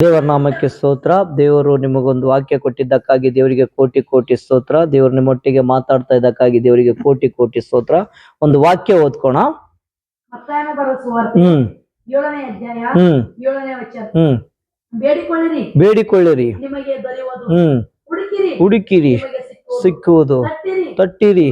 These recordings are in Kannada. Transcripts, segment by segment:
ದೇವರ ನಾಮಕ್ಕೆ ಸ್ತೋತ್ರ. ದೇವರು ನಿಮಗೊಂದು ವಾಕ್ಯ ಕೊಟ್ಟಿದ್ದಕ್ಕಾಗಿ ದೇವರಿಗೆ ಕೋಟಿ ಕೋಟಿ ಸ್ತೋತ್ರ. ದೇವರು ನಿಮ್ಮೊಟ್ಟಿಗೆ ಮಾತಾಡ್ತಾ ಇದ್ದಕ್ಕಾಗಿ ದೇವರಿಗೆ ಕೋಟಿ ಕೋಟಿ ಸ್ತೋತ್ರ. ಒಂದು ವಾಕ್ಯ ಓದ್ಕೋಣ. ಹ್ಮ್. ಹ್ಮ್. ಹ್ಮ್. ಬೇಡಿಕೊಳ್ಳಿರಿ. ಹ್ಮ್. ಹುಡುಕಿರಿ. ಸಿಕ್ಕುವುದು. ತಟ್ಟಿರಿ.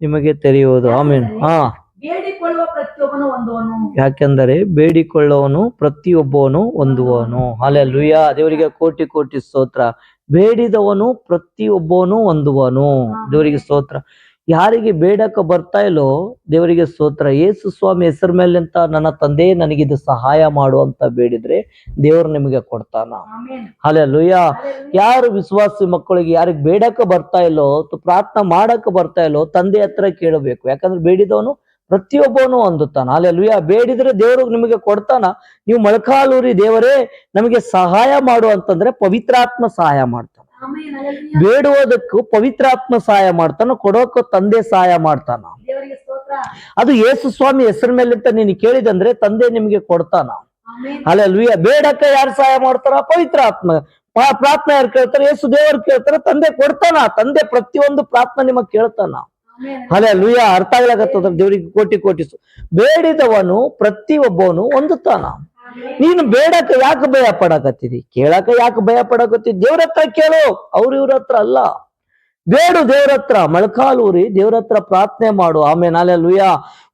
ನಿಮಗೆ ತೆರೆಯುವುದು. ಆಮೇಲೆ ಹಾ. ಬೇಡಿಕೊಳ್ಳುವ ಪ್ರತಿಯೊಬ್ಬನು ಒಂದುವನು. ಯಾಕೆಂದರೆ ಬೇಡಿಕೊಳ್ಳುವನು ಪ್ರತಿಯೊಬ್ಬವನು ಒಂದುವನು. ಅಲೆ ಲುಯ್ಯ ದೇವರಿಗೆ ಕೋಟಿ ಕೋಟಿ ಸ್ತೋತ್ರ. ಬೇಡಿದವನು ಪ್ರತಿಯೊಬ್ಬವನು ಒಂದುವನು. ದೇವರಿಗೆ ಸ್ತೋತ್ರ. ಯಾರಿಗೆ ಬೇಡಕ ಬರ್ತಾ ಇಲ್ಲೋ ದೇವರಿಗೆ ಸ್ತೋತ್ರ. ಏಸು ಸ್ವಾಮಿ ಹೆಸರ ಮೇಲೆ ಅಂತ ನನ್ನ ತಂದೆ ನನಗಿದು ಸಹಾಯ ಮಾಡು ಅಂತ ಬೇಡಿದ್ರೆ ದೇವರು ನಿಮಗೆ ಕೊಡ್ತಾನ. ಆಮೇನ್. ಅಲೆ ಲುಯ್ಯ ಯಾರು ವಿಶ್ವಾಸಿ ಮಕ್ಕಳಿಗೆ ಯಾರಿಗೆ ಬೇಡಕ ಬರ್ತಾ ಇಲ್ಲೋ ಅಥವಾ ಪ್ರಾರ್ಥನೆ ಮಾಡಕ ಬರ್ತಾ ಇಲ್ಲೋ ತಂದೆ ಹತ್ರ ಕೇಳಬೇಕು. ಯಾಕಂದ್ರೆ ಬೇಡಿದವನು ಪ್ರತಿಯೊಬ್ಬನು ಹೊಂದುತ್ತಾನ ಅಲ್ಲಿ ಲುಯ್ಯ ಬೇಡಿದ್ರೆ ದೇವರು ನಿಮಗೆ ಕೊಡ್ತಾನ. ನೀವು ಮೊಳಕಾಲೂರಿ ದೇವರೇ ನಮಗೆ ಸಹಾಯ ಮಾಡು ಅಂತಂದ್ರೆ ಪವಿತ್ರಾತ್ಮ ಸಹಾಯ ಮಾಡ್ತಾನ. ಬೇಡುವುದಕ್ಕೂ ಪವಿತ್ರಾತ್ಮ ಸಹಾಯ ಮಾಡ್ತಾನ ಕೊಡೋಕ್ಕೂ ತಂದೆ ಸಹಾಯ ಮಾಡ್ತಾನ. ಅದು ಯೇಸು ಸ್ವಾಮಿ ಹೆಸರ ಮೇಲೆ ಅಂತ ನೀನು ಕೇಳಿದಂದ್ರೆ ತಂದೆ ನಿಮಗೆ ಕೊಡ್ತಾನ. ಅಲ್ಲಿ ಅಲ್ಲ ಲುಯ್ಯ ಬೇಡಕ್ಕ ಯಾರು ಸಹಾಯ ಮಾಡ್ತಾರ? ಪವಿತ್ರಾತ್ಮ. ಪ್ರಾರ್ಥನೆ ಯಾರು ಕೇಳ್ತಾರೆ? ಯೇಸು ದೇವರು ಕೇಳ್ತಾರ ತಂದೆ ಕೊಡ್ತಾನ. ತಂದೆ ಪ್ರತಿಯೊಂದು ಪ್ರಾರ್ಥನೆ ನಿಮಗ್ ಕೇಳ್ತಾನ. ಆಮೇನ್ ಲೂಯ ಅರ್ಥ ಆಗ್ಲಾಕತ್ತದ ದೇವರಿಗೆ ಕೋಟಿ ಕೋಟಿ ಬೇಡಿದವನು ಪ್ರತಿ ಒಬ್ಬವನು ಹೊಂದುತ್ತಾನ ನೀನು ಬೇಡಕ ಯಾಕೆ ಭಯ ಪಡಕತ್ತಿದಿ ಕೇಳಕ ಯಾಕೆ ಭಯ ಪಡಕತ್ತಿ ದೇವ್ರ ಹತ್ರ ಕೇಳು. ಅವ್ರ ಇವ್ರ ಹತ್ರ ಅಲ್ಲ. ಬೇಡು ದೇವ್ರ ಹತ್ರ. ಮೊಳಕಾಲೂರಿ ದೇವ್ರ ಹತ್ರ ಪ್ರಾರ್ಥನೆ ಮಾಡು. ಆಮೇಲೆ ನಾಳೆ ಲೂಯ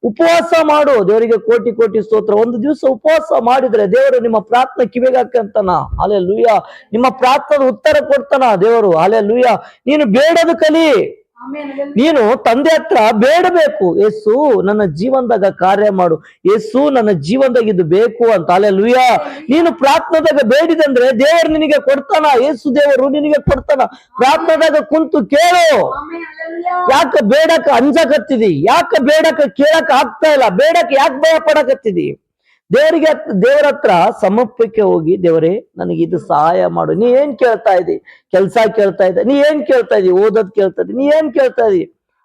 ಉಪವಾಸ ಮಾಡು. ದೇವರಿಗೆ ಕೋಟಿ ಕೋಟಿ ಸ್ತೋತ್ರ. ಒಂದು ದಿವಸ ಉಪವಾಸ ಮಾಡಿದ್ರೆ ದೇವರು ನಿಮ್ಮ ಪ್ರಾರ್ಥನೆ ಕಿವಿಗಾಕಂತಾನ ಅಲೆ ಲುಯ್ಯ ನಿಮ್ಮ ಪ್ರಾರ್ಥನೆ ಉತ್ತರ ಕೊಡ್ತಾನ ದೇವರು. ಅಲೆ ಲುಯ್ಯ ನೀನು ಬೇಡದು ಕಲಿ. ನೀನು ತಂದೆ ಹತ್ರ ಬೇಡಬೇಕು. ಯೇಸು ನನ್ನ ಜೀವನದಾಗ ಕಾರ್ಯ ಮಾಡು. ಯೇಸು ನನ್ನ ಜೀವನದಾಗ ಇದು ಬೇಕು ಅಂತ. ಅಲ್ಲೇ ಲುಯ್ಯ ನೀನು ಪ್ರಾರ್ಥನೆದಾಗ ಬೇಡಿದಂದ್ರೆ ದೇವರು ನಿನಗೆ ಕೊಡ್ತಾನ. ಯೇಸು ದೇವರು ನಿನಗೆ ಕೊಡ್ತಾನ. ಪ್ರಾರ್ಥನೆದಾಗ ಕುಂತು ಕೇಳು. ಯಾಕ ಬೇಡಕ ಅಂಜಕತ್ತಿದಿ? ಯಾಕೆ ಬೇಡಕ ಕೇಳಕ್ ಆಗ್ತಾ ಇಲ್ಲ? ಬೇಡಕ ಯಾಕೆ ಭಯ ಪಡಕತ್ತಿದಿ ದೇವರಿಗೆ ದೇವರ ಹತ್ರ ಸಮರ್ಪಕ್ಕೆ ಹೋಗಿ ದೇವರೇ ನನಗೆ ಇದು ಸಹಾಯ ಮಾಡು. ನೀ ಏನ್ ಕೇಳ್ತಾ ಇದ್ದಿ? ಕೆಲ್ಸ ಕೇಳ್ತಾ ಇದ್ದ. ನೀ ಏನ್ ಕೇಳ್ತಾ ಇದ್ದಿ? ಓದೋದ್ ಕೇಳ್ತಾ ಇದ್ದಿ. ನೀ ಏನ್ ಕೇಳ್ತಾ ಇದ್ದಿ?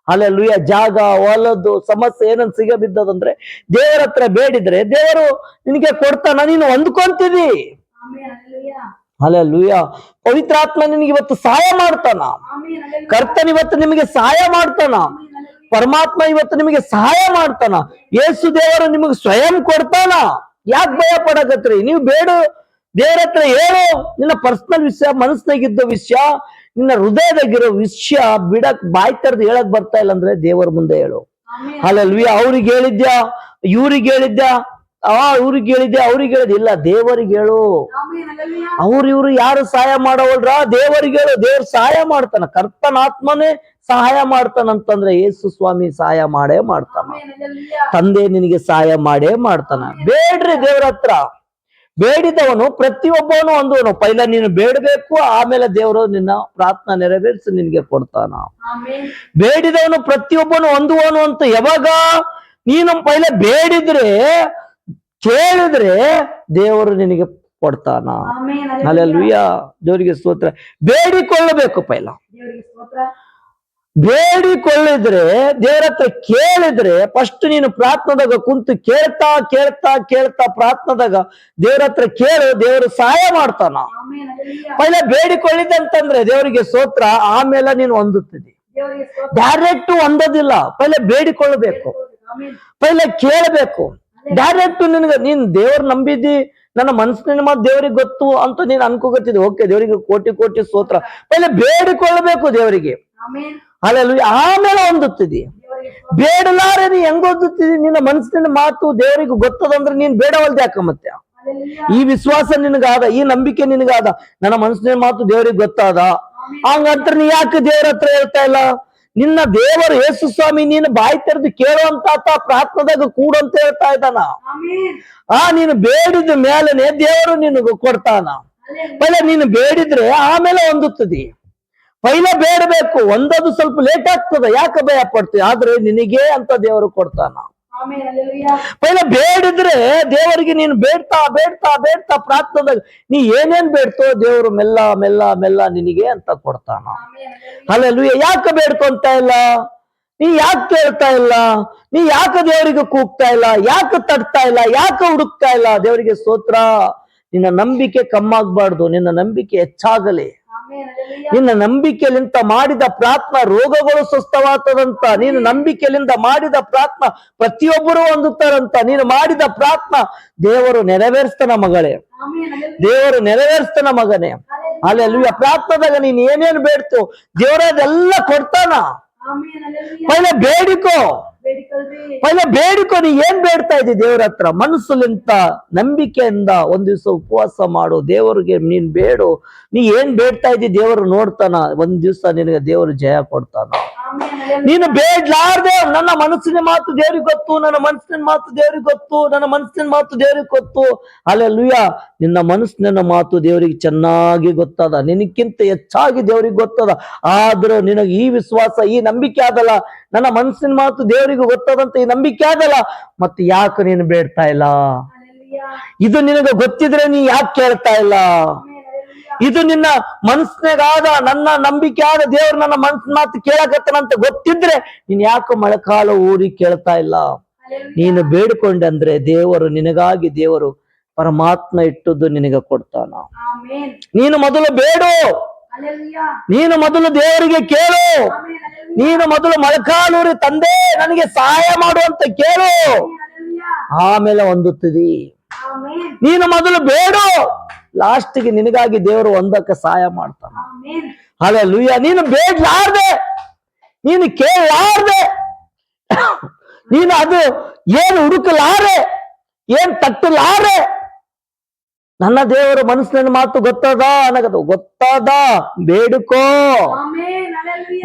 ಅಲ್ಲೆಲ್ಲುಯ್ಯ ಜಾಗ ಹೊಲದ್ದು ಸಮಸ್ಯೆ ಏನನ್ ಸಿಗ ಬಿದ್ದದಂದ್ರೆ ದೇವರ ಹತ್ರ ಬೇಡಿದ್ರೆ ದೇವರು ನಿನಗೆ ಕೊಡ್ತಾನ. ನೀನು ಹೊಂದ್ಕೊಂತೀವಿ. ಅಲ್ಲೆಲ್ಲುಯ್ಯ ಪವಿತ್ರಾತ್ಮ ನಿನಗೆ ಇವತ್ತು ಸಹಾಯ ಮಾಡ್ತಾನ. ಕರ್ತನ ಇವತ್ತು ನಿಮಗೆ ಸಹಾಯ ಮಾಡ್ತಾನ. ಪರಮಾತ್ಮ ಇವತ್ತು ನಿಮಗೆ ಸಹಾಯ ಮಾಡ್ತಾನ. ಯೇಸು ದೇವರು ನಿಮಗೆ ಸ್ವಯಂ ಕೊಡ್ತಾನ. ಯಾಕೆ ಭಯ ಪಡಕತ್ರಿ ನೀವು ಬೇಡ. ದೇವ್ರ ಹತ್ರ ಹೇಳು. ನಿನ್ನ ಪರ್ಸನಲ್ ವಿಷಯ ಮನಸ್ಸಿನಾಗಿದ್ದ ವಿಷಯ ನಿನ್ನ ಹೃದಯದಾಗಿರೋ ವಿಷಯ ಬಿಡಕ್ ಬಾಯ್ ತರದ್ ಹೇಳಕ್ ಬರ್ತಾ ಇಲ್ಲ ಅಂದ್ರೆ ದೇವರ ಮುಂದೆ ಹೇಳು. ಅಲ್ಲಲ್ವಿ ಅವ್ರಿಗೆ ಹೇಳಿದ್ಯಾ? ಇವ್ರಿಗೆ ಹೇಳಿದ್ಯಾ? ಆ ಇವ್ರಿಗೆ ಹೇಳಿದ್ಯಾ ಅವ್ರಿಗೆ ಹೇಳಿದ್ ಇಲ್ಲ ದೇವರಿಗೆ ಹೇಳು. ಅವ್ರ. ಇವ್ರು ಯಾರು ಸಹಾಯ ಮಾಡೋವಲ್ರ? ದೇವರಿಗೆ ಹೇಳು ದೇವ್ರ ಸಹಾಯ ಮಾಡ್ತಾನ. ಕರ್ತನಾತ್ಮನೇ ಸಹಾಯ ಮಾಡ್ತಾನಂತಂದ್ರೆ ಯೇಸು ಸ್ವಾಮಿ ಸಹಾಯ ಮಾಡೇ ಮಾಡ್ತಾನ. ತಂದೆ ನಿನಗೆ ಸಹಾಯ ಮಾಡೇ ಮಾಡ್ತಾನ. ಬೇಡ್ರಿ ದೇವ್ರ ಹತ್ರ. ಬೇಡಿದವನು ಪ್ರತಿಯೊಬ್ಬನು ಅಂದವನು ಪೈಲ ನೀನು ಬೇಡಬೇಕು ಆಮೇಲೆ ದೇವರು ನಿನ್ನ ಪ್ರಾರ್ಥನಾ ನೆರವೇರಿಸಿ ನಿನ್ಗೆ ಕೊಡ್ತಾನ. ಬೇಡಿದವನು ಪ್ರತಿಯೊಬ್ಬನು ಹೊಂದುವನು ಅಂತ ಯಾವಾಗ? ನೀನು ಪೈಲೆ ಬೇಡಿದ್ರೆ ಕೇಳಿದ್ರೆ ದೇವರು ನಿನಗೆ ಕೊಡ್ತಾನ. ಆಮೇನ್. ಅಲ್ಲ ಹಲ್ಲೆಲೂಯಾ. ದೇವರಿಗೆ ಸ್ತೋತ್ರ. ಬೇಡಿಕೊಳ್ಳಬೇಕು ಪೈಲ. ಬೇಡಿಕೊಳ್ಳಿದ್ರೆ ದೇವರ ಹತ್ರ ಕೇಳಿದ್ರೆ ಫಸ್ಟ್ ನೀನು ಪ್ರಾರ್ಥನದಾಗ ಕುಂತು ಕೇಳ್ತಾ ಕೇಳ್ತಾ ಕೇಳ್ತಾ ಪ್ರಾರ್ಥನದಾಗ ದೇವ್ರ ಹತ್ರ ಕೇಳು ದೇವರು ಸಹಾಯ ಮಾಡ್ತಾನ. ಪೈಲೆ ಬೇಡಿಕೊಳ್ಳಿದಂತಂದ್ರೆ ದೇವರಿಗೆ ಸ್ತೋತ್ರ ಆಮೇಲೆ ನೀನು ಹೊಂದುತ್ತದೆ. ಡೈರೆಕ್ಟ್ ಹೊಂದೋದಿಲ್ಲ ಪೈಲ ಬೇಡಿಕೊಳ್ಳಬೇಕು. ಪೈಲ ಕೇಳಬೇಕು. ಡೈರೆಕ್ಟ್ ನಿನಗೆ ನೀನ್ ದೇವ್ರ ನಂಬಿದ್ದಿ ನನ್ನ ಮನಸ್ಸಿನ ಮಾತು ದೇವರಿಗೆ ಗೊತ್ತು ಅಂತ ನೀನ್ ಅನ್ಕೋಗತ್ತಿದ್ದೆ ಓಕೆ ದೇವರಿಗೆ ಕೋಟಿ ಕೋಟಿ ಸ್ತೋತ್ರ. ಪೈಲೆ ಬೇಡಿಕೊಳ್ಳಬೇಕು ದೇವರಿಗೆ. ಅಲ್ಲೆಲ್ಲ ಆಮೇಲೆ ಹೊಂದುತ್ತಿದಿ ದೇವರಿಗೆ ಬೇಡಲಾರೆ ನೀ ಹೆಂಗ್ ಓದುತ್ತಿದಿ ನಿನ್ನ ಮನಸ್ಸಿನ ಮಾತು ದೇವರಿಗೆ ಗೊತ್ತದಂದ್ರೆ ನೀನ್ ಬೇಡವಲ್ದೆ ಯಾಕ ಮತ್ತೆ. ಈ ವಿಶ್ವಾಸ ನಿನಗಾದ ಈ ನಂಬಿಕೆ ನಿನಗಾದ ನನ್ನ ಮನಸ್ಸಿನ ಮಾತು ದೇವರಿಗೆ ಗೊತ್ತಾದ? ಹಂಗಂತ ನೀ ಯಾಕೆ ದೇವ್ರ ಹತ್ರ ಹೇಳ್ತಾ ಇಲ್ಲ? ನಿನ್ನ ದೇವರು ಯೇಸು ಸ್ವಾಮಿ ನೀನು ಬಾಯಿ ತೆರೆದು ಕೇಳುವಂತ ಪ್ರಾರ್ಥನದಾಗ ಪ್ರಾರ್ಥನೆದಾಗ ಕೂಡು ಅಂತ ಹೇಳ್ತಾ ಇದ್ದಾನ. ಆ ನೀನು ಬೇಡಿದ ಮೇಲೆನೆ ದೇವರು ನಿನಗೆ ಕೊಡ್ತಾನ. ಪೈಲ ನೀನು ಬೇಡಿದ್ರೆ ಆಮೇಲೆ ಹೊಂದುತ್ತದೆ. ಪೈಲ ಬೇಡಬೇಕು ಒಂದದು ಸ್ವಲ್ಪ ಲೇಟ್ ಆಗ್ತದ ಯಾಕೆ ಭಯ ಪಡ್ತೀವಿ ಆದ್ರೆ ನಿನಗೆ ಅಂತ ದೇವರು ಕೊಡ್ತಾನ. ಪೈಲ ಬೇಡಿದ್ರೆ ದೇವರಿಗೆ ನೀನು ಬೇಡ್ತಾ ಬೇಡ್ತಾ ಬೇಡ್ತಾ ಪ್ರಾರ್ಥನೆದಾಗ ನೀ ಏನೇನ್ ಬೇಡ್ತೋ ದೇವರು ಮೆಲ್ಲ ಮೆಲ್ಲ ಮೆಲ್ಲ ನಿನಗೆ ಅಂತ ಕೊಡ್ತಾನ. ಅಲ್ಲೆಲ್ಲೂ ಯಾಕೆ ಬೇಡ್ಕೊಂತ ಇಲ್ಲ? ನೀ ಯಾಕೆ ಕೇಳ್ತಾ ಇಲ್ಲ? ನೀ ಯಾಕೆ ದೇವರಿಗೆ ಕೂಗ್ತಾ ಇಲ್ಲ? ಯಾಕೆ ತಡ್ತಾ ಇಲ್ಲ? ಯಾಕೆ ಹುಡುಕ್ತಾ ಇಲ್ಲ? ದೇವರಿಗೆ ಸ್ತೋತ್ರ. ನಿನ್ನ ನಂಬಿಕೆ ಕಮ್ಮಾಗ್ಬಾರ್ದು. ನಿನ್ನ ನಂಬಿಕೆ ಹೆಚ್ಚಾಗಲಿ. ನಿನ್ನ ನಂಬಿಕೆಲಿಂದ ಮಾಡಿದ ಪ್ರಾರ್ಥನ ರೋಗಗಳು ಸುಸ್ಥವಾಗ್ತದಂತ ನೀನು ನಂಬಿಕೆಲಿಂದ ಮಾಡಿದ ಪ್ರಾರ್ಥನ ಪ್ರತಿಯೊಬ್ಬರು ಹೊಂದುತ್ತಾರಂತ ನೀನು ಮಾಡಿದ ಪ್ರಾರ್ಥನ ದೇವರು ನೆರವೇರಿಸ್ತಾನ ಮಗಳೇ. ದೇವರು ನೆರವೇರಿಸ್ತಾನ ಮಗನೇ. ಅಲ್ಲಿ ಪ್ರಾರ್ಥನಾದಾಗ ನೀನ್ ಏನೇನ್ ಬೇಡ್ತು ದೇವರ ಅದೆಲ್ಲ ಕೊಡ್ತಾನ ಪೈಲ ಬೇಡಿಕೋ. ಪೈಲ ಬೇಡಿಕೋ ನೀ ಏನ್ ಬೇಡ್ತಾ ಇದ್ದಿ ದೇವ್ರ ಹತ್ರ? ಮನಸ್ಸುಲಿಂತ ನಂಬಿಕೆಯಿಂದ ಒಂದ್ ದಿವಸ ಉಪವಾಸ ಮಾಡು ದೇವರಿಗೆ ನೀನ್ ಬೇಡು. ನೀ ಏನ್ ಬೇಡ್ತಾ ಇದ್ದಿ ದೇವರು ನೋಡ್ತಾನ ಒಂದ್ ದಿವಸ ನಿನಗೆ ದೇವರು ಜಯ ಕೊಡ್ತಾನ. ನೀನು ಬೇಡ್ಲಾರ್ದೆ ನನ್ನ ಮನಸ್ಸಿನ ಮಾತು ದೇವ್ರಿಗೆ ಗೊತ್ತು ನನ್ನ ಮನಸ್ಸಿನ ಮಾತು ದೇವ್ರಿಗೆ ಗೊತ್ತು ನನ್ನ ಮನಸ್ಸಿನ ಮಾತು ದೇವ್ರಿಗೆ ಗೊತ್ತು. ಅಲ್ಲೆಲ್ಲೂಯ ನಿನ್ನ ಮನಸ್ಸಿನ ಮಾತು ದೇವರಿಗೆ ಚೆನ್ನಾಗಿ ಗೊತ್ತದ ನಿನಕ್ಕಿಂತ ಹೆಚ್ಚಾಗಿ ದೇವ್ರಿಗೆ ಗೊತ್ತದ. ಆದ್ರೂ ನಿನಗೆ ಈ ವಿಶ್ವಾಸ ಈ ನಂಬಿಕೆ ಆದಲ್ಲ ನನ್ನ ಮನಸ್ಸಿನ ಮಾತು ದೇವರಿಗೂ ಗೊತ್ತದಂತ ಈ ನಂಬಿಕೆ ಆಗಲ್ಲ ಮತ್ತೆ ಯಾಕೆ ನೀನು ಬೇಡ್ತಾ ಇಲ್ಲ? ಇದು ನಿನಗೆ ಗೊತ್ತಿದ್ರೆ ನೀ ಯಾಕೆ ಕೇಳ್ತಾ ಇಲ್ಲ? ಇದು ನಿನ್ನ ಮನಸ್ಸಿನಾಗ ನನ್ನ ನಂಬಿಕೆ ಆದ ದೇವ್ರು ನನ್ನ ಮನಸ್ಸಿನ ಮಾತು ಕೇಳಕತ್ತನಂತ ಗೊತ್ತಿದ್ರೆ ನೀನ್ ಯಾಕೆ ಮಳೆಕಾಲ ಊರಿ ಕೇಳ್ತಾ ಇಲ್ಲ? ನೀನು ಬೇಡ್ಕೊಂಡಂದ್ರೆ ದೇವರು ನಿನಗಾಗಿ ದೇವರು ಪರಮಾತ್ಮ ಇಟ್ಟದ್ದು ನಿನಗೆ ಕೊಡ್ತಾನ. ನೀನು ಮೊದಲು ಬೇಡು. ನೀನು ಮೊದಲು ದೇವರಿಗೆ ಕೇಳು. ನೀನು ಮೊದಲು ಮೊಳಕಾಲೂರಿ ತಂದೆ ನನಗೆ ಸಹಾಯ ಮಾಡುವಂತ ಕೇಳು. ಆಮೇಲೆ ಹೊಂದುತ್ತೀರಿ ನೀನು ಮೊದಲು ಬೇಡು. ಲಾಸ್ಟ್ಗೆ ನಿನಗಾಗಿ ದೇವರು ಒಂದಕ್ಕೆ ಸಹಾಯ ಮಾಡ್ತಾನ. ಅಲ್ಲ ಲೂಯ ನೀನು ಬೇಡ್ಲಾರ್ದೆ. ನೀನು ಕೇಳಲಾರ್ದೆ. ನೀನು ಅದು ಏನು ಹುಡುಕಲಾರೆ ಏನ್ ತಟ್ಟಲಾರೆ. ನನ್ನ ದೇವರ ಮನಸ್ಸಿನ ಮಾತು ಗೊತ್ತದ? ಅನ್ನಗದು ಗೊತ್ತದ? ಬೇಡಿಕೋ.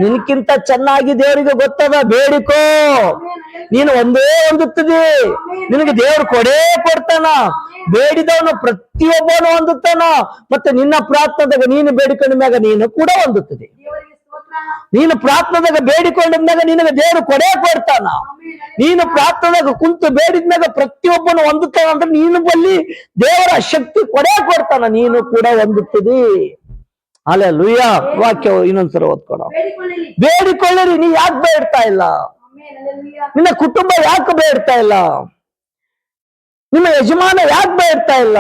ನಿನ್ಕಿಂತ ಚೆನ್ನಾಗಿ ದೇವರಿಗೆ ಗೊತ್ತದ? ಬೇಡಿಕೋ. ನೀನು ಒಂದೇ ಹೊಂದುತ್ತದೆ ನಿನಗೆ ದೇವರು ಕೊಡೇ ಕೊಡ್ತಾನ. ಬೇಡಿದವನು ಪ್ರತಿಯೊಬ್ಬನು ಹೊಂದುತ್ತಾನ. ಮತ್ತೆ ನಿನ್ನ ಪ್ರಾರ್ಥನೆದಾಗ ನೀನು ಬೇಡಿಕೊಂಡ ಮ್ಯಾಗ ನೀನು ಕೂಡ ಹೊಂದುತ್ತದೆ ನೀನು ಪ್ರಾರ್ಥನೆದಾಗ ಬೇಡಿಕೊಂಡಾಗ ನಿನಗೆ ದೇವರು ಕೊಡೇ ಕೊಡ್ತಾನ. ನೀನು ಪ್ರಾರ್ಥನೆದಾಗ ಕುಂತು ಬೇಡಿದ್ಮ್ಯಾಗ ಪ್ರತಿಯೊಬ್ಬನು ಹೊಂದುತ್ತಾನ ಅಂದ್ರೆ ನೀನು ಬಲ್ಲಿ ದೇವರ ಶಕ್ತಿ ಕೊಡೇ ಕೊಡ್ತಾನ. ನೀನು ಕೂಡ ಹೊಂದುತ್ತೀರಿ ಅಲ್ಲೇ ಲುಯ್ಯ ವಾಕ್ಯ ಇನ್ನೊಂದ್ಸಲ ಓದ್ಕೊಡ ಬೇಡಿಕೊಳ್ಳಿರಿ, ನೀ ಯಾಕೆ ಬೇಡ್ತಾ ಇಲ್ಲ? ನಿನ್ನ ಕುಟುಂಬ ಯಾಕೆ ಬೇಡ್ತಾ ಇಲ್ಲ? ನಿಮ್ಮ ಯಜಮಾನ ಯಾಕೆ ಬೇಡ್ತಾ ಇಲ್ಲ?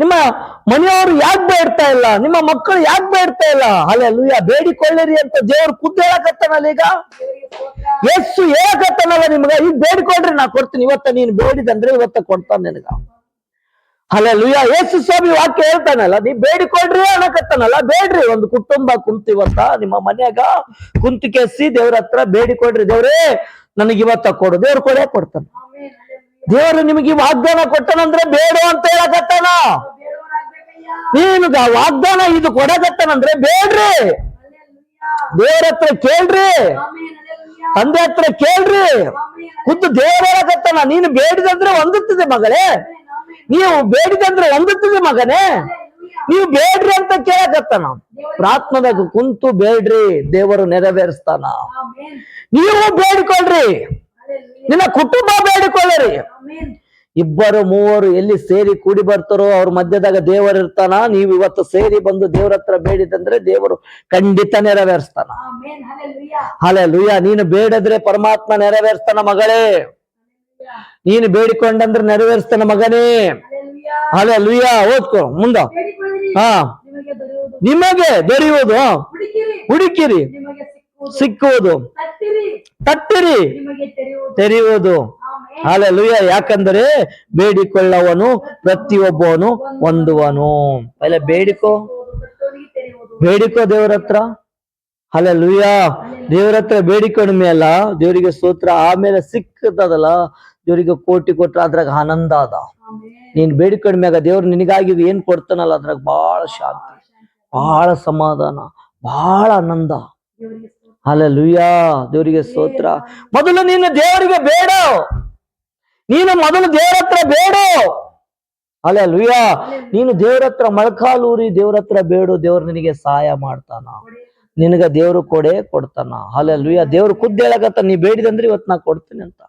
ನಿಮ್ಮ ಮನೆಯವರು ಯಾಕೆ ಬೇಡ್ತಾ ಇಲ್ಲ? ನಿಮ್ಮ ಮಕ್ಕಳು ಯಾಕೆ ಬೇಡ್ತಾ ಇಲ್ಲ? ಅಲ್ಲೆಲ್ಲೂಯ ಬೇಡಿಕೊಳ್ಳಿರಿ ಅಂತ ದೇವ್ರು ಖುದ್ದು ಹೇಳಕತ್ತಾನಲ್ಲ ಈಗ? ಎಷ್ಟು ಹೇಳಕತ್ತಾನಲ್ಲ ನಿಮ್ಗ, ಈಗ ಬೇಡಿಕೊಳ್ರಿ ನಾ ಕೊಡ್ತೀನಿ. ಇವತ್ತ ನೀನ್ ಬೇಡಿದಂದ್ರೆ ಇವತ್ತ ಕೊಡ್ತಾನೆ ನಿನಗ. ಅಲ್ಲೆಲ್ಲೂಯ ಯೇಸು ಸ್ವಾಮಿ ವಾಕ್ಯ ಹೇಳ್ತಾನಲ್ಲ, ನೀ ಬೇಡಿಕೊಳ್ರಿ ಅನ್ನಕತ್ತಾನಲ್ಲ, ಬೇಡ್ರಿ. ಒಂದು ಕುಟುಂಬ ಕುಂತು ಇವತ್ತ, ನಿಮ್ಮ ಮನ್ಯಾಗ ಕುಂತು ಕೆಸಿ ದೇವ್ರ ಹತ್ರ ಬೇಡಿಕೊಡ್ರಿ ದೇವ್ರೇ ನನಗಿವತ್ತ ಕೊಡು. ದೇವ್ರು ಕೊಡೇ ಕೊಡ್ತಾನ. ದೇವರು ನಿಮಗೆ ವಾಗ್ದಾನ ಕೊಟ್ಟನಂದ್ರೆ ಬೇಡ ಅಂತ ಹೇಳಕತ್ತಾನ? ನೀನು ವಾಗ್ದಾನ ಇದು ಕೊಡಕತ್ತಾನಂದ್ರೆ ಬೇಡ್ರಿ. ದೇವರ ಹತ್ರ ಕೇಳ್ರಿ. ತಂದೆ ಹತ್ರ ಕೇಳ್ರಿ. ಖುದ್ದು ದೇವ್ರ ಹೇಳಕತ್ತಾನ ನೀನು ಬೇಡಿದಂದ್ರೆ ಹೊಂದುತ್ತದೆ ಮಗಳೇ. ಆಮೇನ್ ನೀವು ಬೇಡಿದಂದ್ರೆ ಹೊಂದುತ್ತದೆ ಮಗನೇ. ನೀವು ಬೇಡ್ರಿ ಅಂತ ಕೇಳಕತ್ತಾನ. ಪ್ರಾರ್ಥನೆದಾಗ ಕುಂತು ಬೇಡ್ರಿ ದೇವರು ನೆರವೇರಿಸ್ತಾನ. ನೀವು ಬೇಡಿಕೊಳ್ರಿ. ನಿನ್ನ ಕುಟುಂಬ ಬೇಡಿಕೊಳ್ಳರಿ. ಇಬ್ಬರು ಮೂವರು ಎಲ್ಲಿ ಸೇರಿ ಕೂಡಿ ಬರ್ತಾರೋ ಅವ್ರ ಮಧ್ಯದಾಗ ದೇವರು ಇರ್ತಾನ. ನೀವು ಇವತ್ತು ಸೇರಿ ಬಂದು ದೇವ್ರ ಹತ್ರ ಬೇಡಿದಂದ್ರೆ ದೇವರು ಖಂಡಿತ ನೆರವೇರಿಸ್ತಾನ. ಹಲೇ ಲುಯ್ಯ ನೀನು ಬೇಡದ್ರೆ ಪರಮಾತ್ಮ ನೆರವೇರಿಸ್ತಾನ ಮಗಳೇ. ನೀನು ಬೇಡಿಕೊಂಡಂದ್ರೆ ನೆರವೇರಿಸ್ತಾನ ಮಗನೇ. ಹಲೇ ಲುಯ್ಯ ಓದ್ಕೊ ಮುಂದ. ಹಾ. ನಿಮಗೆ ದೊರೆಯುವುದು. ಹುಡುಕಿರಿ. ಸಿಕ್ಕುವುದು ತಟ್ಟಿರಿ. ತೆರೆಯುವುದು. ಹಾಲೆಲುಯ್ಯ ಯಾಕಂದರೆ ಬೇಡಿಕೊಳ್ಳವನು ಪ್ರತಿಯೊಬ್ಬವನು ಹೊಂದುವನು. ಅಲ್ಲ ಬೇಡಿಕೋ. ಬೇಡಿಕೋ ದೇವರ ಹತ್ರ. ಹಾಲೆಲುಯ್ಯ ದೇವರ ಹತ್ರ ಬೇಡಿಕೊಂಡ ಮೇಲ ದೇವರಿಗೆ ಸೂತ್ರ ಆಮೇಲೆ ಸಿಕ್ಕದಲ್ಲ ದೇವರಿಗೆ ಕೋಟಿ ಕೊಟ್ರ ಅದ್ರಾಗ ಆನಂದ ಅದ. ನೀನ್ ಬೇಡಿಕೊಂಡ ಮ್ಯಾಗ ದೇವ್ರು ನಿನಗಾಗಿ ಏನ್ ಕೊಡ್ತಾನಲ್ಲ ಅದ್ರಾಗ ಬಹಳ ಶಾಂತಿ ಬಹಳ ಸಮಾಧಾನ ಬಹಳ ಆನಂದ. ಹಾಲೆಲುಯ್ಯ ದೇವರಿಗೆ ಸ್ತೋತ್ರ. ಮೊದಲು ನೀನು ದೇವರಿಗೆ ಬೇಡ. ನೀನು ಮೊದಲು ದೇವರ ಹತ್ರ ಬೇಡು. ಲುಯ್ಯ ನೀನು ದೇವ್ರ ಹತ್ರ ಮೊಳಕಾಲೂರಿ ದೇವ್ರ ಹತ್ರ ಬೇಡು. ದೇವ್ರ ನಿನಗೆ ಸಹಾಯ ಮಾಡ್ತಾನ. ನಿನಗ ದೇವ್ರು ಕೊಡೆ ಕೊಡ್ತಾನ. ಹಾಲೆಲುಯ್ಯ ದೇವ್ರು ಖುದ್ದು ಹೇಳಕತ್ತ ನೀ ಬೇಡಿದಂದ್ರೆ ಇವತ್ತು ನಾ ಕೊಡ್ತೀನಿ ಅಂತ.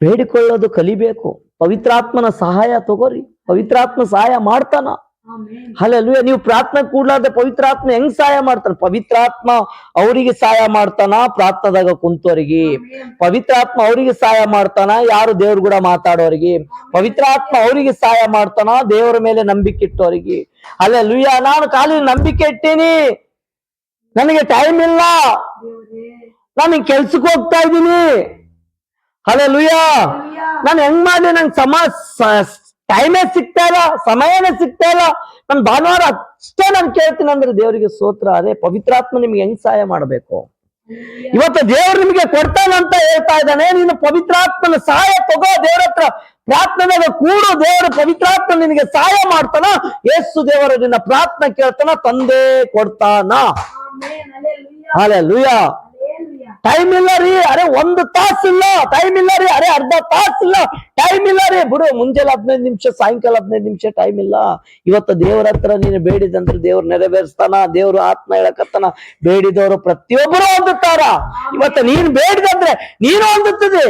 ಬೇಡಿಕೊಳ್ಳೋದು ಕಲಿಬೇಕು. ಪವಿತ್ರಾತ್ಮನ ಸಹಾಯ ತಗೋರಿ. ಪವಿತ್ರಾತ್ಮ ಸಹಾಯ ಮಾಡ್ತಾನ. ಆಮೇನ್ ಅಲ್ಲೆಲ್ಲೂಯ ನೀವು ಪ್ರಾರ್ಥನೆ ಕೂಡ್ಲಾರ್ದೆ ಪವಿತ್ರಾತ್ಮ ಹೆಂಗ್ ಸಹಾಯ ಮಾಡ್ತಾನ? ಪವಿತ್ರಾತ್ಮ ಅವರಿಗೆ ಸಹಾಯ ಮಾಡ್ತಾನ? ಪ್ರಾರ್ಥನಾದಾಗ ಕುಂತವರಿಗೆ. ಪವಿತ್ರಾತ್ಮ ಅವರಿಗೆ ಸಹಾಯ ಮಾಡ್ತಾನ? ಯಾರು ದೇವ್ರ ಕೂಡ ಮಾತಾಡೋರಿಗೆ? ಪವಿತ್ರಾತ್ಮ ಅವರಿಗೆ ಸಹಾಯ ಮಾಡ್ತಾನ? ದೇವರ ಮೇಲೆ ನಂಬಿಕೆ ಇಟ್ಟವರಿಗೆ ಅಲ್ಲೆಲ್ಲೂಯ ನಾನು ಖಾಲಿ ನಂಬಿಕೆ ಇಟ್ಟೀನಿ. ನನಗೆ ಟೈಮ್ ಇಲ್ಲ. ನಾನು ಕೆಲ್ಸಕ್ಕೆ ಹೋಗ್ತಾ ಇದ್ದೀನಿ. ಅಲ್ಲ. ನಾನು ಹೆಂಗ್ ಮಾಡಿದೆ ನಂಗೆ ಸಮ ಟೈಮೇ ಸಿಗ್ತಾ ಇಲ್ಲ ಸಮಯನೇ ಸಿಗ್ತಾ ಇಲ್ಲ. ನಾನು ಭಾನುವಾರ ಅಷ್ಟೇ ನಾನು ಕೇಳ್ತೀನಿ ಅಂದ್ರೆ ದೇವರಿಗೆ ಸೋತ್ರ ಅದೇ ಪವಿತ್ರಾತ್ಮ ನಿಮ್ಗೆ ಹೆಂಗ್ ಸಹಾಯ ಮಾಡ್ಬೇಕು? ಇವತ್ತು ದೇವ್ರು ನಿಮ್ಗೆ ಕೊಡ್ತಾನಂತ ಹೇಳ್ತಾ ಇದ್ದಾನೆ ನೀನು ಪವಿತ್ರಾತ್ಮನ ಸಹಾಯ ತಗೋ ದೇವ್ರ ಹತ್ರ ಪ್ರಾರ್ಥನೆಗೆ ಕೂಡು ದೇವರ ಪವಿತ್ರಾತ್ಮ ನಿನಗೆ ಸಹಾಯ ಮಾಡ್ತಾನ ಏಸು ದೇವರು ನಿನ್ನ ಪ್ರಾರ್ಥನೆ ಕೇಳ್ತಾನ ತಂದೆ ಕೊಡ್ತಾನ. ಅಲೆ ಹಲ್ಲೆಲೂಯಾ. ಟೈಮ್ ಇಲ್ಲ ರೀ ಅರೆ ಒಂದು ತಾಸು ಇಲ್ಲ. ಟೈಮ್ ಇಲ್ಲ ರೀ ಅರೆ ಅರ್ಧ ತಾಸು ಇಲ್ಲ. ಟೈಮ್ ಇಲ್ಲ ರೀ. ಬಿಡು ಮುಂಜಾನೆ ಹದಿನೈದು ನಿಮಿಷ ಸಾಯಂಕಾಲ ಹದಿನೈದು ನಿಮಿಷ ಟೈಮ್ ಇಲ್ಲ. ಇವತ್ತು ದೇವರ ಹತ್ರ ನೀನು ಬೇಡಿದಂದ್ರೆ ದೇವ್ರು ನೆರವೇರಿಸ್ತಾನ ದೇವ್ರು ಆತ್ಮ ಹೇಳಕತ್ತಾನ ಬೇಡಿದವರು ಪ್ರತಿಯೊಬ್ಬರು ಹೊಂದುತ್ತಾರ. ಇವತ್ತು ನೀನು ಬೇಡಿದಂದ್ರೆ ನೀನು ಹೊಂದುತ್ತದೆ.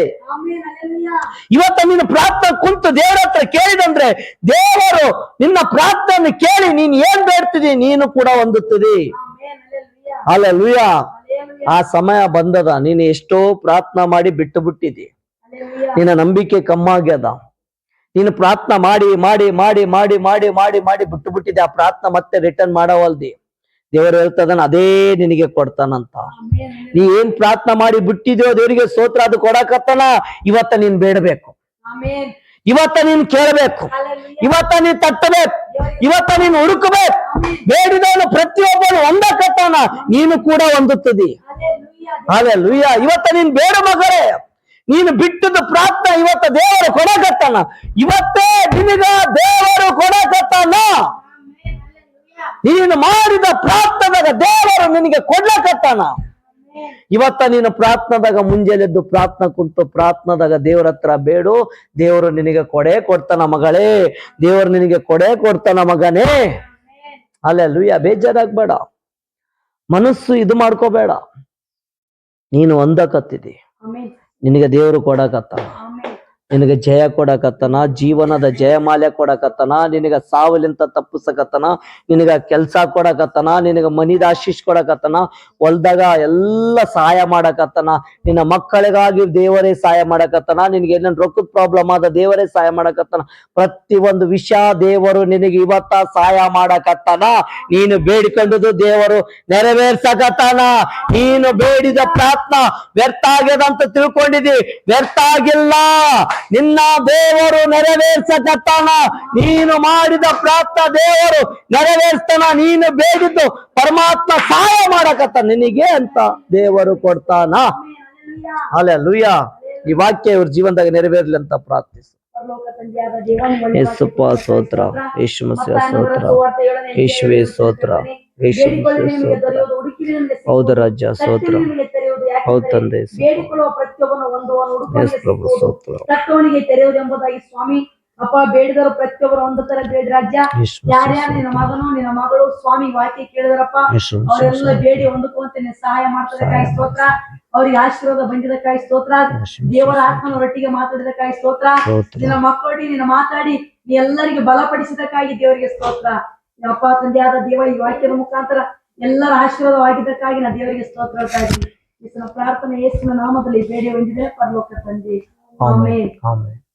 ಇವತ್ತು ನೀನು ಪ್ರಾರ್ಥನೆ ಕುಂತು ದೇವರ ಹತ್ರ ಕೇಳಿದಂದ್ರೆ ದೇವರು ನಿನ್ನ ಪ್ರಾರ್ಥನೆ ಕೇಳಿ ನೀನ್ ಏನ್ ಬೇಡ್ತಿದಿ ನೀನು ಕೂಡ ಹೊಂದುತ್ತದೆ. Amen hallelujah. ಅಲ್ಲ ಲೂಯಾ ಆ ಸಮಯ ಬಂದದ. ನೀನು ಎಷ್ಟೋ ಪ್ರಾರ್ಥನಾ ಮಾಡಿ ಬಿಟ್ಟು ಬಿಟ್ಟಿದ್ದಿ. ನಿನ್ನ ನಂಬಿಕೆ ಕಮ್ಮಾಗ್ಯದ ನೀನು ಪ್ರಾರ್ಥನಾ ಮಾಡಿ ಮಾಡಿ ಮಾಡಿ ಮಾಡಿ ಮಾಡಿ ಮಾಡಿ ಮಾಡಿ ಬಿಟ್ಟು ಬಿಟ್ಟಿದ್ದೆ. ಆ ಪ್ರಾರ್ಥನಾ ಮತ್ತೆ ರಿಟರ್ನ್ ಮಾಡವಲ್ದಿ. ದೇವರು ಹೇಳ್ತದನ ಅದೇ ನಿನಗೆ ಕೊಡ್ತಾನಂತ. ನೀ ಏನ್ ಪ್ರಾರ್ಥನಾ ಮಾಡಿ ಬಿಟ್ಟಿದ್ಯೋ ದೇವರಿಗೆ ಸೋತ್ರ ಅದು ಕೊಡಕತ್ತಾನ ಇವತ್ತ ನೀನ್ ಬೇಡಬೇಕು. ಇವತ್ತ ನೀನ್ ಕೇಳಬೇಕು. ಇವತ್ತ ನೀನ್ ತಟ್ಟಬೇಕು. ಇವತ್ತ ನೀನ್ ಹುಡುಕಬೇಕು. ಬೇಡಿದವನು ಪ್ರತಿಯೊಬ್ಬನು ಒಂದಕ್ಕತ್ತಾನ ನೀನು ಕೂಡ ಹೊಂದುತ್ತದೆ ಅದೇ ಲುಯ್ಯ ಇವತ್ತ ನೀನ್ ಬೇಡ ಮಗರೇ ನೀನು ಬಿಟ್ಟದ ಪ್ರಾರ್ಥನೆ ಇವತ್ತ ದೇವರು ಕೊಡಕತ್ತಾನ. ಇವತ್ತೇ ನಿನಗ ದೇವರು ಕೊಡಕತ್ತಾನ. ನೀನು ಮಾಡಿದ ಪ್ರಾರ್ಥನೆದಾಗ ದೇವರು ನಿನಗೆ ಕೊಡ್ಲಕತ್ತಾನ. ಇವತ್ತ ನೀನು ಪ್ರಾರ್ಥನದಾಗ ಮುಂಜಾನೆದ್ದು ಪ್ರಾರ್ಥನೆ ಕುಂತು ಪ್ರಾರ್ಥನದಾಗ ದೇವರ ಹತ್ರ ಬೇಡು. ದೇವರು ನಿನಗೆ ಕೊಡೆ ಕೊಡ್ತಾನ ಮಗಳೇ. ದೇವರು ನಿನಗೆ ಕೊಡೆ ಕೊಡ್ತಾನ ಮಗನೇ. ಆಮೇನ್. ಲೂಯ್ಯ ಲುಯ್ಯ ಬೇಜಾರಾಗ್ಬೇಡ ಮನಸ್ಸು ಇದು ಮಾಡ್ಕೋಬೇಡ ನೀನು ಒಂದಕತ್ತಿದಿ. ನಿನಗೆ ದೇವರು ಕೊಡಕತ್ತಾನ ಆಮೇನ್. ನಿನಗೆ ಜಯ ಕೊಡಕತ್ತನ, ಜೀವನದ ಜಯಮಾಲೆ ಕೊಡಕತ್ತನ, ನಿನಗ ಸಾವಲಿಂತ ತಪ್ಪಿಸಕತ್ತನ, ನಿನಗ ಕೆಲಸ ಕೊಡಕತ್ತನ, ನಿನಗ ಮನಿದ ಆಶೀಶ್ ಕೊಡಕತ್ತನ, ಹೊಲ್ದಾಗ ಎಲ್ಲ ಸಹಾಯ ಮಾಡಕತ್ತನ, ನಿನ್ನ ಮಕ್ಕಳಿಗಾಗಿ ದೇವರೇ ಸಹಾಯ ಮಾಡಕತ್ತನ, ನಿನಗೆ ಏನೇನು ರೊಕ್ಕದ ಪ್ರಾಬ್ಲಮ್ ಆದ ದೇವರೇ ಸಹಾಯ ಮಾಡಕತ್ತನ. ಪ್ರತಿ ಒಂದು ವಿಷಯ ದೇವರು ನಿನಗೆ ಇವತ್ತ ಸಹಾಯ ಮಾಡಕತ್ತನ. ನೀನು ಬೇಡಿಕೊಂಡದು ದೇವರು ನೆರವೇರ್ಸಕತ್ತನ. ನೀನು ಬೇಡಿದ ಪ್ರಾರ್ಥನಾ ವ್ಯರ್ಥ ಆಗ್ಯದಂತ ತಿಳ್ಕೊಂಡಿದಿ. ವ್ಯರ್ಥ ಆಗಿಲ್ಲ. ನಿನ್ನ ದೇವರು ನೆರವೇರ್ಸಕತ್ತಾನ. ನೀನು ಮಾಡಿದ ಪ್ರಾರ್ಥ ದೇವರು ನೆರವೇರ್ಸ್ತಾನ. ನೀನು ಬೇಡಿದ್ದು ಪರಮಾತ್ಮ ಸಹಾಯ ಮಾಡಕತ್ತ ನಿನಗೆ ಅಂತ ದೇವರು ಕೊಡ್ತಾನ. ಅಲೆ ಅಲ್ಲ ಲುಯ್ಯ ಈ ವಾಕ್ಯ ಇವ್ರ ಜೀವನದಾಗ ನೆರವೇರ್ಲಿ ಅಂತ ಪ್ರಾರ್ಥಿಸು. ಯೇಸುಪ್ಪ ಸ್ತೋತ್ರ. ಮತ್ತಾಯನ ಸ್ತೋತ್ರ. ಅಧ್ಯಾಯ ಸ್ತೋತ್ರ. ನಿಮಗೆ ಸ್ತೋತ್ರ. ಹೌದು ರಾಜ್ಯ ಸ್ತೋತ್ರ. ಹೌದು ತಂದೆ. ಬೇಡಿಕೊಳ್ಳುವ ಪ್ರತಿಯೊಬ್ಬನು ಎಂಬುದಾಗಿ ಸ್ವಾಮಿ ಅಪ್ಪ ಬೇಡಿದರು ಪ್ರತಿಯೊಬ್ಬರು ಹೊಂದುತ್ತಾರೆ ಬೇಡ ರಾಜ್ಯ. ಯಾರ್ಯಾರ ನಿನ್ನ ಮಗನು ನಿನ್ನ ಮಗಳು ಸ್ವಾಮಿ ವಾಕ್ಯ ಕೇಳಿದರಪ್ಪ ಅವರೆಲ್ಲ ಬೇಡಿ ಹೊಂದುಕೊಂತ ಸಹಾಯ ಸಹಾಯ ಕಾಯಿ ಸ್ತೋತ್ರ. ಅವ್ರಿಗೆ ಆಶೀರ್ವಾದ ಬಂದಿದ್ದಕ್ಕಾಗಿ ಸ್ತೋತ್ರ. ದೇವರ ಆತ್ಮನ ಒಟ್ಟಿಗೆ ಮಾತಾಡಿದ ಕಾಯಿ ಸ್ತೋತ್ರ. ನಿನ್ನ ಮಕ್ಕಳಿ ನಿನ್ನ ಮಾತಾಡಿ ನೀ ಎಲ್ಲರಿಗೆ ಬಲಪಡಿಸಿದಕ್ಕಾಗಿ ದೇವರಿಗೆ ಸ್ತೋತ್ರ. ಅಪ್ಪ ತಂದೆಯಾದ ದೇವ ಈ ವಾಕ್ಯದ ಮುಖಾಂತರ ಎಲ್ಲರ ಆಶೀರ್ವಾದವಾಗಿದ್ದಕ್ಕಾಗಿ ನಾ ದೇವರಿಗೆ ಸ್ತೋತ್ರ ಹೇಳ್ತಾ ಇದ್ದೀನಿ ಈತನ ಪ್ರಾರ್ಥನೆ ಯೇಸುವಿನ ನಾಮದಲ್ಲಿ ಬೇಡಿ ಹೊಂದಿದೆ ಪರಲೋಕ ತಂದೆ ಆಮೇನ್ ಆಮೇಲೆ